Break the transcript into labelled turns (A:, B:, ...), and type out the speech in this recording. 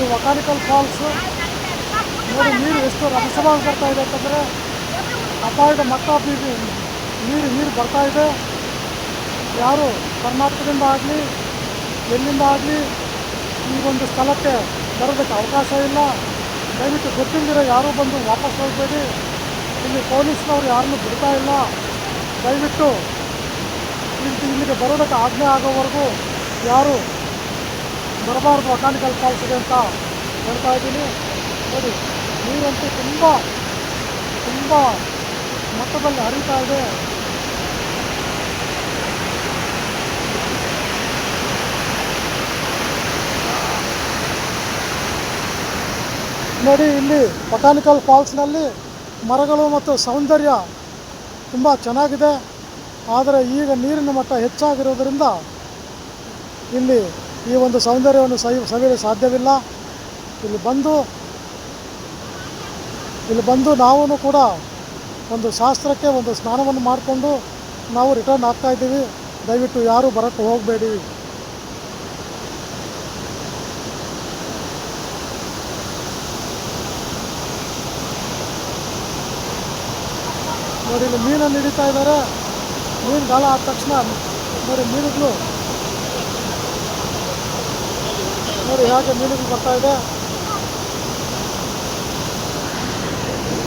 A: ಇದು ವಕಾನಿಕಲ್ ಫಾಲ್ಸು ನೋಡಿ, ನೀರು ಎಷ್ಟು ರಭಸವಾಗಿ ಬರ್ತಾ ಇದೆ ಅಂತಂದರೆ, ಅಪಾಯದ ಮಟ್ಟ ನೀರು ನೀರು ಬರ್ತಾ ಇದೆ. ಯಾರು ಕರ್ನಾಟಕದಿಂದ ಆಗಲಿ, ಎಲ್ಲಿಂದ ಆಗಲಿ, ಈ ಒಂದು ಸ್ಥಳಕ್ಕೆ ಬರೋದಕ್ಕೆ ಅವಕಾಶ ಇಲ್ಲ. ದಯವಿಟ್ಟು ಗೊತ್ತಿಲ್ಲದಿರೋ ಯಾರೂ ಬಂದು ವಾಪಸ್ ಹೋಗಬೇಡಿ. ಇಲ್ಲಿ ಪೊಲೀಸ್ನವ್ರು ಯಾರನ್ನೂ ಬಿಡ್ತಾ ಇಲ್ಲ. ದಯವಿಟ್ಟು ಇಲ್ಲಿ ಇಲ್ಲಿಗೆ ಬರೋದಕ್ಕೆ ಆಜ್ಞೆ ಆಗೋವರೆಗೂ ಯಾರು ಬರಬಾರ್ದು ಫಾಲ್ಸ್ ಇದೆ ಅಂತ ಹೇಳ್ತಾ ಇದ್ದೀನಿ. ನೋಡಿ, ನೀರಂತೂ ತುಂಬ ತುಂಬ ಮಟ್ಟದಲ್ಲಿ ಹರಿತಾ ಇದೆ. ನೋಡಿ, ಇಲ್ಲಿ ಬಟಾನಿಕಲ್ ಫಾಲ್ಸ್ನಲ್ಲಿ ಮರಗಳು ಮತ್ತು ಸೌಂದರ್ಯ ತುಂಬ ಚೆನ್ನಾಗಿದೆ. ಆದರೆ ಈಗ ನೀರಿನ ಮಟ್ಟ ಹೆಚ್ಚಾಗಿರೋದರಿಂದ ಇಲ್ಲಿ ಈ ಒಂದು ಸೌಂದರ್ಯವನ್ನು ಸವಿ ಸವಿಯಲು ಸಾಧ್ಯವಿಲ್ಲ. ಇಲ್ಲಿ ಬಂದು ಇಲ್ಲಿ ಬಂದು ನಾವು ಕೂಡ ಒಂದು ಶಾಸ್ತ್ರಕ್ಕೆ ಒಂದು ಸ್ನಾನವನ್ನು ಮಾಡಿಕೊಂಡು ನಾವು ರಿಟರ್ನ್ ಆಗ್ತಾ ಇದ್ದೀವಿ. ದಯವಿಟ್ಟು ಯಾರೂ ಬರೋಕ್ಕೆ ಹೋಗಬೇಡಿ. ನೋಡಿ, ಇಲ್ಲಿ ಮೀನನ್ನು ಹಿಡಿತಾ ಇದ್ದಾರೆ. ಮೀನು ಗಾಳ ಆದ ತಕ್ಷಣ ನೋಡಿ, ಮೀನುಗಳು ನೋಡಿ ಹೇಗೆ ಮೀನುಗಳು ಬರ್ತಾ ಇದೆ